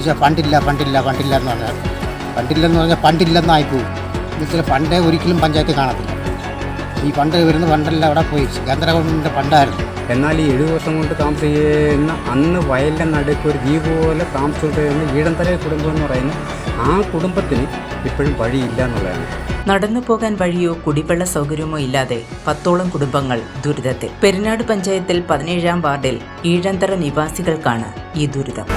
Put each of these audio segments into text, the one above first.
ചോദിച്ചാൽ ഫണ്ടില്ല ഫണ്ടില്ല ഫണ്ടില്ല എന്ന് പറഞ്ഞാൽ ഫണ്ടില്ലെന്ന് പറഞ്ഞാൽ ഫണ്ടില്ലെന്നായി പോകും എന്നുവെച്ചാൽ ഫണ്ടേ ഒരിക്കലും പഞ്ചായത്ത് കാണത്തില്ല. ഈ ഫണ്ട് വരുന്ന ഫണ്ടെല്ലാം അവിടെ പോയി. കേന്ദ്ര ഗവൺമെന്റിന്റെ ഫണ്ടായിരുന്നു എന്നാൽ ഈ എഴുപത് വർഷം കൊണ്ട് താമസിക്കുന്ന അന്ന് വയലിന്റെ നടുക്ക് ഒരു ദ്വീപ് പോലെ താമസിച്ചുകൊണ്ടിരുന്ന ഈഴന്തല കുടുംബം എന്ന് പറയുന്ന ആ കുടുംബത്തിന് ഇപ്പോഴും വഴിയില്ല എന്നുള്ളതാണ്. നടന്നു പോകാൻ വഴിയോ കുടിവെള്ള സൗകര്യമോ ഇല്ലാതെ പത്തോളം കുടുംബങ്ങൾ ദുരിതത്തിൽ. പെരിനാട് പഞ്ചായത്തിൽ പതിനേഴാം വാർഡിൽ ഈഴന്തര നിവാസികൾക്കാണ് ഈ ദുരിതം.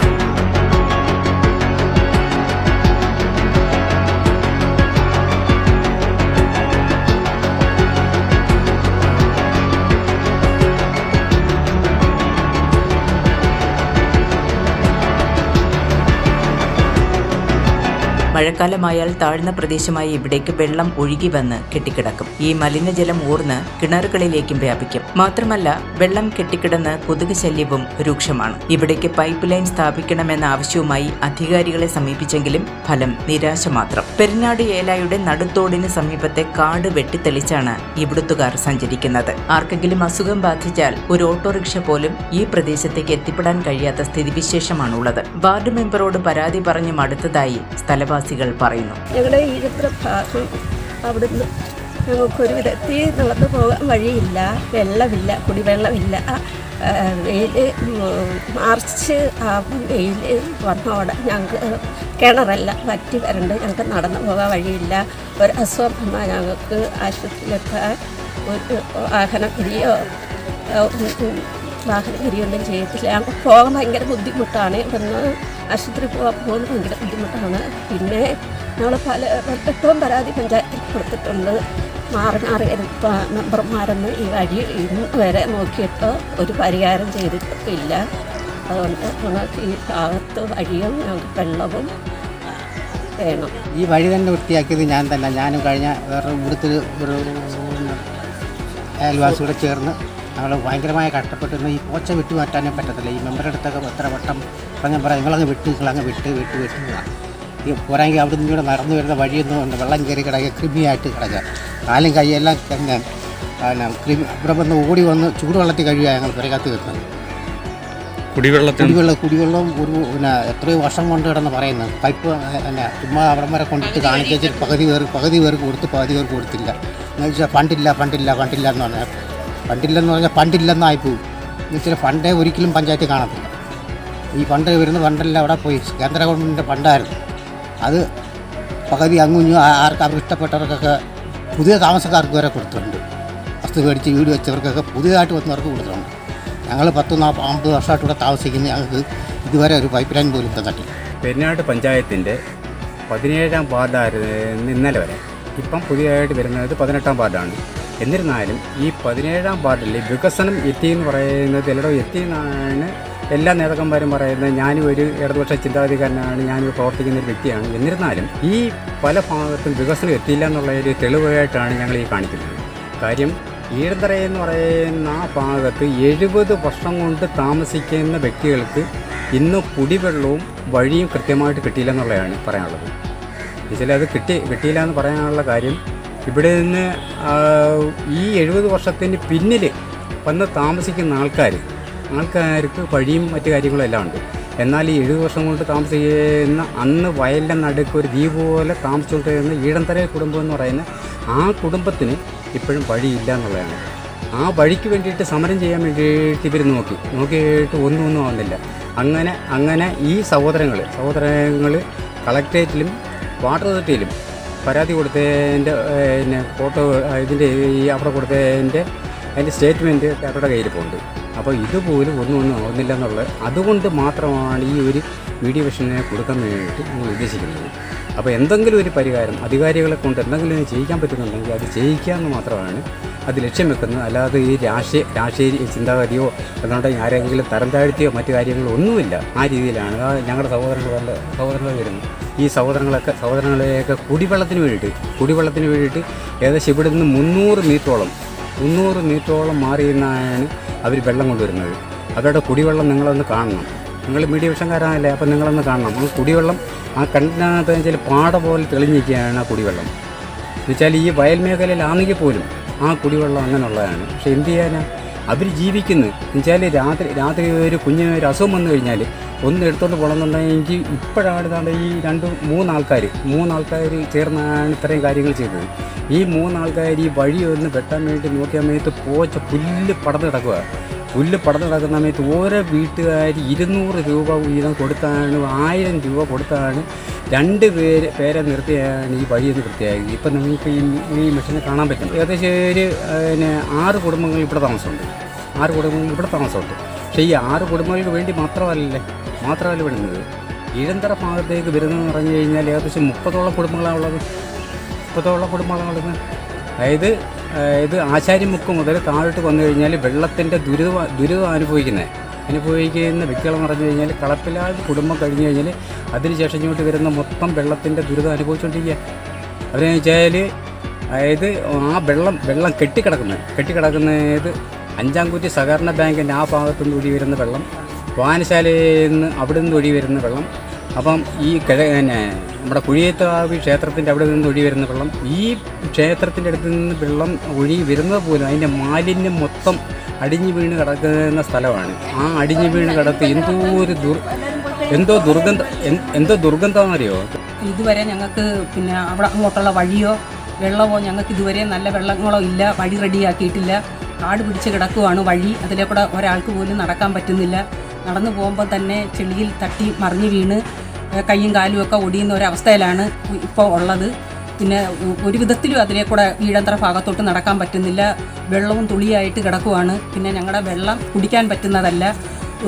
മഴക്കാലമായാൽ താഴ്ന്ന പ്രദേശമായി ഇവിടേക്ക് വെള്ളം ഒഴുകി വന്ന് കെട്ടിക്കിടക്കും. ഈ മലിനജലം ഊർന്ന് കിണറുകളിലേക്കും വ്യാപിക്കും. മാത്രമല്ല വെള്ളം കെട്ടിക്കിടന്ന് കൊതുക് ശല്യവും രൂക്ഷമാണ്. ഇവിടേക്ക് പൈപ്പ് ലൈൻ സ്ഥാപിക്കണമെന്ന ആവശ്യവുമായി അധികാരികളെ സമീപിച്ചെങ്കിലും ഫലം നിരാശ മാത്രം. പെരിനാട് ഏലായുടെ നടുത്തോടിന് സമീപത്തെ കാട് വെട്ടിത്തെളിച്ചാണ് ഇവിടുത്തുകാർ സഞ്ചരിക്കുന്നത്. ആർക്കെങ്കിലും അസുഖം ബാധിച്ചാൽ ഒരു ഓട്ടോറിക്ഷ പോലും ഈ പ്രദേശത്തേക്ക് എത്തിപ്പെടാൻ കഴിയാത്ത സ്ഥിതിവിശേഷമാണുള്ളത്. വാർഡ് മെമ്പറോട് പരാതി പറഞ്ഞു മടുത്തതായി സ്ഥലവാസികൾ പറയുന്നു. ഞങ്ങളുടെ ഈഴത്ര ഭാഗം അവിടുന്ന് ഞങ്ങൾക്കൊരു വിധത്തിൽ നടന്നു പോകാൻ വഴിയില്ല വെള്ളമില്ല കുടിവെള്ളമില്ല. വെയിൽ മാർച്ച് വെയിൽ വന്നോടെ ഞങ്ങൾക്ക് കിണറല്ല വറ്റി വരണ്ട് ഞങ്ങൾക്ക് നടന്നു പോകാൻ വഴിയില്ല. ഒരു അസുഖം ഞങ്ങൾക്ക് ആശുപത്രിയിലെത്താൻ ഒരു വാഹനഗിരിയോ വാഹനഗിരിയൊന്നും ചെയ്യത്തില്ല ഞങ്ങൾക്ക് പോകാൻ ഭയങ്കര ബുദ്ധിമുട്ടാണ് ഇവിടുന്ന് ആശുപത്രി പോകാൻ പോകുന്നത് ഭയങ്കര ബുദ്ധിമുട്ടാണ്. പിന്നെ ഞങ്ങൾ പല എപ്പോഴും പരാതി പഞ്ചായത്തിൽ കൊടുത്തിട്ടുണ്ട്. മാറി മാറി വരുന്ന മെമ്പർമാരൊന്നും ഈ വഴി ഇന്ന് വരെ നോക്കിയിട്ട് ഒരു പരിഹാരം ചെയ്തിട്ടില്ല. അതുകൊണ്ട് ഞങ്ങൾക്ക് ഈ ഭാഗത്ത് വഴിയും ഞങ്ങൾക്ക് വെള്ളവും വേണം. ഈ വഴി തന്നെ വൃത്തിയാക്കിയത് ഞാൻ തന്നെ. ഞാനും കഴിഞ്ഞ വേറെ ഇവിടുത്തെ ഒരു അയൽവാസിയോടെ ചേർന്ന് ഞങ്ങൾ ഭയങ്കരമായ കഷ്ടപ്പെട്ടിരുന്നു. ഈ പോച്ച വിട്ടു മാറ്റാനേ പറ്റത്തില്ല. ഈ മെമ്പറുടെ അടുത്തൊക്കെ എത്ര വട്ടം പറഞ്ഞാൽ പറയാം നിങ്ങളങ്ങ് വിട്ട് നിങ്ങളങ്ങ് വിട്ട് വിട്ട് വിട്ട് ഈ പോരാങ്കിൽ അവിടെ നിന്ന് ഇവിടെ നടന്നു വരുന്ന വഴിയൊന്നും ഉണ്ട് വെള്ളം കയറി കിടക്കുക കൃമിയായിട്ട് കിടക്കുക. കാലും കൈയെല്ലാം തന്നെ പിന്നെ കൃമി ഇവിടെ വന്ന് ഓടി വന്ന് ചൂടുവെള്ളത്തിൽ കഴിയുക ഞങ്ങൾ പുരകത്ത് കിട്ടുന്നത് കുടിവെള്ളത്തിൽ? കുടിവെള്ളം കുടിവെള്ളം ഒരു പിന്നെ എത്രയോ വർഷം കൊണ്ട് കിടന്ന് പറയുന്നത്. പൈപ്പ് പിന്നെ ചുമ്മാ അവിടം വരെ കൊണ്ടിട്ട് കാണിച്ചു പകുതി പേർ പകുതി പേർക്ക് കൊടുത്ത് പകുതി പേർക്ക് കൊടുത്തില്ല. എന്ന് വെച്ചാൽ ഫണ്ടില്ല ഫണ്ടില്ല ഫണ്ടില്ല എന്ന് പറഞ്ഞാൽ ഫണ്ടില്ലെന്ന് പറഞ്ഞാൽ ഫണ്ടില്ലെന്നായി പോകും എന്ന് വെച്ചാൽ ഫണ്ടേ ഒരിക്കലും പഞ്ചായത്ത് കാണത്തില്ല. ഈ ഫണ്ട് വരുന്ന ഫണ്ടെല്ലാം അവിടെ പോയി. കേന്ദ്ര ഗവൺമെന്റിന്റെ ഫണ്ടായിരുന്നു അത് പകുതി അങ്ങുഞ്ഞു ആർക്ക് അവർക്ക് ഇഷ്ടപ്പെട്ടവർക്കൊക്കെ പുതിയ താമസക്കാർക്ക് വരെ കൊടുത്തിട്ടുണ്ട്. വസ്തു മേടിച്ച് വീട് വെച്ചവർക്കൊക്കെ പുതിയതായിട്ട് വന്നവർക്ക് കൊടുത്തിട്ടുണ്ട്. ഞങ്ങൾ പത്ത് നാൽപ്പത് അമ്പത് വർഷമായിട്ട് ഇവിടെ താമസിക്കുന്ന. ഞങ്ങൾക്ക് ഇതുവരെ ഒരു പൈപ്പ് ലൈൻ പോലും തന്നിട്ടില്ല. പെരിനാട് പഞ്ചായത്തിന്റെ പതിനേഴാം വാർഡായിരുന്നു ഇന്നലെ വരെ. ഇപ്പം പുതിയതായിട്ട് വരുന്നത് പതിനെട്ടാം വാർഡാണ്. എന്നിരുന്നാലും ഈ പതിനേഴാം വാർഡിൽ വികസനം എത്തി എന്ന് പറയുന്നത് എല്ലായിടവും എത്തി എന്നാണ് എല്ലാ നേതാക്കന്മാരും പറയുന്നത്. ഞാനും ഒരു ഇടതുപക്ഷ ചിന്താഗതിക്കാരനാണ് ഞാനും പ്രവർത്തിക്കുന്ന ഒരു വ്യക്തിയാണ്. എന്നിരുന്നാലും ഈ പല ഭാഗത്തും വികസനം എത്തിയില്ല എന്നുള്ള ഒരു തെളിവായിട്ടാണ് ഞങ്ങൾ ഈ കാണിക്കുന്നത്. കാര്യം ഈഴന്തറ എന്ന് പറയുന്ന ആ ഭാഗത്ത് എഴുപത് വർഷം കൊണ്ട് താമസിക്കുന്ന വ്യക്തികൾക്ക് ഇന്ന് കുടിവെള്ളവും വഴിയും കൃത്യമായിട്ട് കിട്ടിയില്ല എന്നുള്ളതാണ് പറയാനുള്ളത്. എന്നുവെച്ചാൽ അത് കിട്ടി കിട്ടിയില്ല എന്ന് പറയാനുള്ള കാര്യം ഇവിടെ നിന്ന് ഈ എഴുപത് വർഷത്തിന് പിന്നിൽ വന്ന് താമസിക്കുന്ന ആൾക്കാർ ആൾക്കാർക്ക് വഴിയും മറ്റു കാര്യങ്ങളും എല്ലാം ഉണ്ട്. എന്നാൽ ഈ എഴുപത് വർഷം കൊണ്ട് താമസിക്കുന്ന അന്ന് വയലിന്റെ നടുക്ക് ഒരു ദ്വീപ് പോലെ താമസിച്ചുകൊണ്ടിരുന്ന ഈഴന്തര കുടുംബം എന്ന് പറയുന്ന ആ കുടുംബത്തിന് ഇപ്പോഴും വഴിയില്ല എന്നുള്ളതാണ്. ആ വഴിക്ക് വേണ്ടിയിട്ട് സമരം ചെയ്യാൻ വേണ്ടിയിട്ട് ഇവർ നോക്കി. നോക്കിയിട്ട് ഒന്നും ഒന്നും ആവുന്നില്ല. അങ്ങനെ അങ്ങനെ ഈ സഹോദരങ്ങൾ സഹോദരങ്ങൾ കളക്ട്രേറ്റിലും വാട്ടർ അതോറിറ്റിയിലും പരാതി കൊടുത്തതിന്റെ പിന്നെ ഫോട്ടോ ഇതിന്റെ ഈ അവിടെ കൊടുത്തതിന്റെ അതിന്റെ സ്റ്റേറ്റ്മെന്റ് അവരുടെ പോകുന്നുണ്ട് അപ്പോൾ ഇതുപോലും ഒന്നും ഒന്നും ആവുന്നില്ല എന്നുള്ളത് അതുകൊണ്ട് മാത്രമാണ് ഈ ഒരു വീഡിയോ വിഷനെ കൊടുക്കാൻ വേണ്ടിയിട്ട് ഞങ്ങൾ ഉദ്ദേശിക്കുന്നത്. അപ്പോൾ എന്തെങ്കിലും ഒരു പരിഹാരം അധികാരികളെ കൊണ്ട് എന്തെങ്കിലും ചെയ്യിക്കാൻ പറ്റുന്നുണ്ടെങ്കിൽ അത് ചെയ്യിക്കുക എന്ന് മാത്രമാണ് അത് ലക്ഷ്യം വെക്കുന്നത്. അല്ലാതെ ഈ രാഷ്ട്രീയ രാഷ്ട്രീയ ചിന്താഗതിയോ അതുകൊണ്ട് ആരെങ്കിലും തരം താഴ്ത്തിയോ മറ്റു കാര്യങ്ങളോ ഒന്നുമില്ല ആ രീതിയിലാണ്. ഞങ്ങളുടെ സഹോദരങ്ങളുടെ സഹോദരങ്ങൾ വരുന്നത്. ഈ സഹോദരങ്ങളൊക്കെ സഹോദരങ്ങളെയൊക്കെ കുടിവെള്ളത്തിന് വേണ്ടിയിട്ട് കുടിവെള്ളത്തിന് വേണ്ടിയിട്ട് ഏകദേശം ഇവിടെ നിന്ന് മുന്നൂറ് മീറ്ററോളം മുന്നൂറ് മീറ്ററോളം മാറി അവർ വെള്ളം കൊണ്ടുവരുന്നത്. അവരുടെ കുടിവെള്ളം നിങ്ങളൊന്ന് കാണണം. നിങ്ങൾ മീഡിയ വിഷംകാരാണല്ലേ അപ്പോൾ നിങ്ങളൊന്ന് കാണണം. ആ കുടിവെള്ളം ആ കണ്ടിനകത്ത് വെച്ചാൽ പാട പോലെ തെളിഞ്ഞിരിക്കുകയാണ് ആ കുടിവെള്ളം. എന്നുവെച്ചാൽ ഈ വയൽ മേഖലയിലാണെങ്കിൽ പോലും ആ കുടിവെള്ളം അങ്ങനെയുള്ളതാണ്. പക്ഷേ എന്ത് ചെയ്യാനാ? അവർ ജീവിക്കുന്നു. എന്നുവെച്ചാൽ രാത്രി രാത്രി ഒരു കുഞ്ഞിന് ഒരു അസുഖം വന്നു കഴിഞ്ഞാൽ ഒന്ന് എടുത്തോണ്ട് പോകണമെന്നുണ്ടെങ്കിൽ ഇപ്പോഴാണ് ഇതാണ്ട് ഈ രണ്ട് മൂന്നാൾക്കാർ മൂന്നാൾക്കാർ ചേർന്നാണ് ഇത്രയും കാര്യങ്ങൾ ചെയ്തത്. ഈ മൂന്നാൾക്കാർ ഈ വഴി ഒന്ന് വെട്ടാൻ വേണ്ടി നോക്കിയാൽ മേത്ത് പോച്ച പുല്ല് പടന്ന് കിടക്കുക പുല്ല് പടന്ന് കിടക്കുന്ന സമയത്ത് ഓരോ വീട്ടുകാർ ഇരുന്നൂറ് രൂപ വീതം കൊടുത്താണ് ആയിരം രൂപ കൊടുത്താണ് രണ്ട് പേര് പേരെ നിർത്തിയാണ് ഈ വഴി ഒന്ന് വൃത്തിയാക്കി ഇപ്പം നിങ്ങൾക്ക് ഈ ഈ മെഷീനെ കാണാൻ പറ്റും. ഏകദേശം ഒരു പിന്നെ ആറ് കുടുംബങ്ങൾ ഇവിടെ താമസമുണ്ട്. ആറ് കുടുംബങ്ങൾ ഇവിടെ താമസമുണ്ട്. പക്ഷേ ഈ ആറ് കുടുംബങ്ങൾക്ക് വേണ്ടി മാത്രമല്ലേ മാത്രമല്ല വിടുന്നത് ഇഴന്തറ ഭാഗത്തേക്ക് വരുന്നതെന്ന് പറഞ്ഞു കഴിഞ്ഞാൽ ഏകദേശം മുപ്പതോളം കുടുംബങ്ങളാണ് ഉള്ളത്. മുപ്പതോളം കുടുംബങ്ങളാണ് ഉള്ളത്. അതായത് ഇത് ആശാരിമുക്ക് മുതൽ താഴോട്ട് വന്നു കഴിഞ്ഞാൽ വെള്ളത്തിന്റെ ദുരിതം ദുരിതം അനുഭവിക്കുന്നത് അനുഭവിക്കുന്ന വ്യക്തികളെന്ന് പറഞ്ഞു കഴിഞ്ഞാൽ കളപ്പിലാട് കുടുംബം കഴിഞ്ഞ് കഴിഞ്ഞാൽ അതിനുശേഷം ഇങ്ങോട്ട് വരുന്ന മൊത്തം വെള്ളത്തിന്റെ ദുരിതം അനുഭവിച്ചുകൊണ്ടിരിക്കുക അവരെന്ന് വെച്ചാൽ അതായത് ആ വെള്ളം വെള്ളം കെട്ടിക്കിടക്കുന്നത് കെട്ടിക്കിടക്കുന്നത് അഞ്ചാംകുറ്റി സഹകരണ ബാങ്കിന്റെ ആ ഭാഗത്തുനിന്ന് ഒഴി വരുന്ന വെള്ളം വായനശാലയിൽ നിന്ന് അവിടെ നിന്ന് ഒഴി വരുന്ന വെള്ളം അപ്പം ഈ കിഴ പിന്നെ നമ്മുടെ കുഴിയേത്താവി ക്ഷേത്രത്തിന്റെ അവിടെ നിന്ന് ഒഴി വരുന്ന വെള്ളം ഈ ക്ഷേത്രത്തിന്റെ അടുത്ത് നിന്ന് വെള്ളം ഒഴി വരുന്നത് പോലും അതിന്റെ മാലിന്യം മൊത്തം അടിഞ്ഞു വീണ് കിടക്കുന്ന സ്ഥലമാണ്. ആ അടിഞ്ഞു വീണ് കിടത്ത് എന്തോ ഒരു ദുർ എന്തോ ദുർഗന്ധം എന്തോ ദുർഗന്ധമാണെന്നറിയോ ഇതുവരെ ഞങ്ങൾക്ക് പിന്നെ അവിടെ അങ്ങോട്ടുള്ള വഴിയോ വെള്ളമോ ഞങ്ങൾക്ക് ഇതുവരെ നല്ല വെള്ളങ്ങളോ ഇല്ല വഴി റെഡിയാക്കിയിട്ടില്ല കാട് പിടിച്ച് കിടക്കുവാണ് വഴി അതിലെ കൂടെ ഒരാൾക്ക് പോലും നടക്കാൻ പറ്റുന്നില്ല. നടന്നു പോകുമ്പോൾ തന്നെ ചെളിയിൽ തട്ടി മറിഞ്ഞു വീണ് കൈയും കാലും ഒക്കെ ഒടിയുന്ന ഒരവസ്ഥയിലാണ് ഇപ്പോൾ ഉള്ളത്. പിന്നെ ഒരു വിധത്തിലും അതിനെ കൂടെ ഈഴന്തര ഭാഗത്തോട്ട് നടക്കാൻ പറ്റുന്നില്ല. വെള്ളവും തുളിയായിട്ട് കിടക്കുവാണ്. പിന്നെ ഞങ്ങളുടെ വെള്ളം കുടിക്കാൻ പറ്റുന്നതല്ല.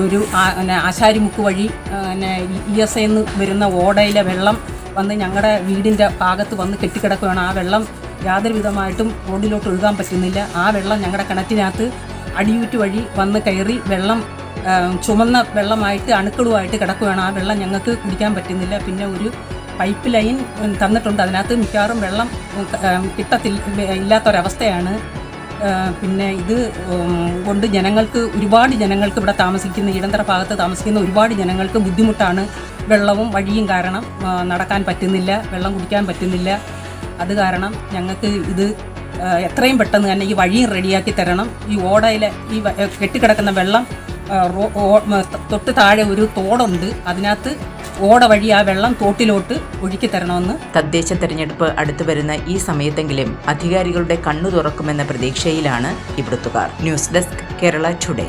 ഒരു പിന്നെ ആശാരിമുക്ക് വഴി പിന്നെ ഇ എസ് എന്ന് വരുന്ന ഓടയിലെ വെള്ളം വന്ന് ഞങ്ങളുടെ വീടിന്റെ ഭാഗത്ത് വന്ന് കെട്ടിക്കിടക്കുകയാണ് ആ വെള്ളം യാതൊരു വിധമായിട്ടും റോഡിലോട്ട് ഒഴുകാൻ പറ്റുന്നില്ല. ആ വെള്ളം ഞങ്ങളുടെ കിണറ്റിനകത്ത് അടിയൂറ്റ് വഴി വന്ന് കയറി വെള്ളം ചുമന്ന വെള്ളമായിട്ട് അണുക്കളുമായിട്ട് കിടക്കുകയാണ്. ആ വെള്ളം ഞങ്ങൾക്ക് കുടിക്കാൻ പറ്റുന്നില്ല. പിന്നെ ഒരു പൈപ്പ് ലൈൻ തന്നിട്ടുണ്ട്. അതിനകത്ത് മിക്കവാറും വെള്ളം കിട്ടത്തില്ല ഇല്ലാത്തൊരവസ്ഥയാണ്. പിന്നെ ഇത് കൊണ്ട് ജനങ്ങൾക്ക് ഒരുപാട് ജനങ്ങൾക്ക് ഇവിടെ താമസിക്കുന്ന ഇടന്തര ഭാഗത്ത് താമസിക്കുന്ന ഒരുപാട് ജനങ്ങൾക്ക് ബുദ്ധിമുട്ടാണ് വെള്ളവും വഴിയും കാരണം നടക്കാൻ പറ്റുന്നില്ല വെള്ളം കുടിക്കാൻ പറ്റുന്നില്ല. അത് കാരണം ഞങ്ങൾക്ക് ഇത് എത്രയും പെട്ടെന്ന് തന്നെ ഈ വഴിയും റെഡിയാക്കി തരണം. ഈ ഓടയിലെ ഈ കെട്ടിക്കിടക്കുന്ന വെള്ളം തൊട്ട് താഴെ ഒരു തോടുണ്ട്. അതിനകത്ത് ഓട വഴി ആ വെള്ളം തോട്ടിലോട്ട് ഒഴുക്കി തരണമെന്ന് തദ്ദേശ തെരഞ്ഞെടുപ്പ് അടുത്തു വരുന്ന ഈ സമയത്തെങ്കിലും അധികാരികളുടെ കണ്ണു തുറക്കുമെന്ന പ്രതീക്ഷയിലാണ് ഇവിടുത്തുകാർ. News desk Kerala today.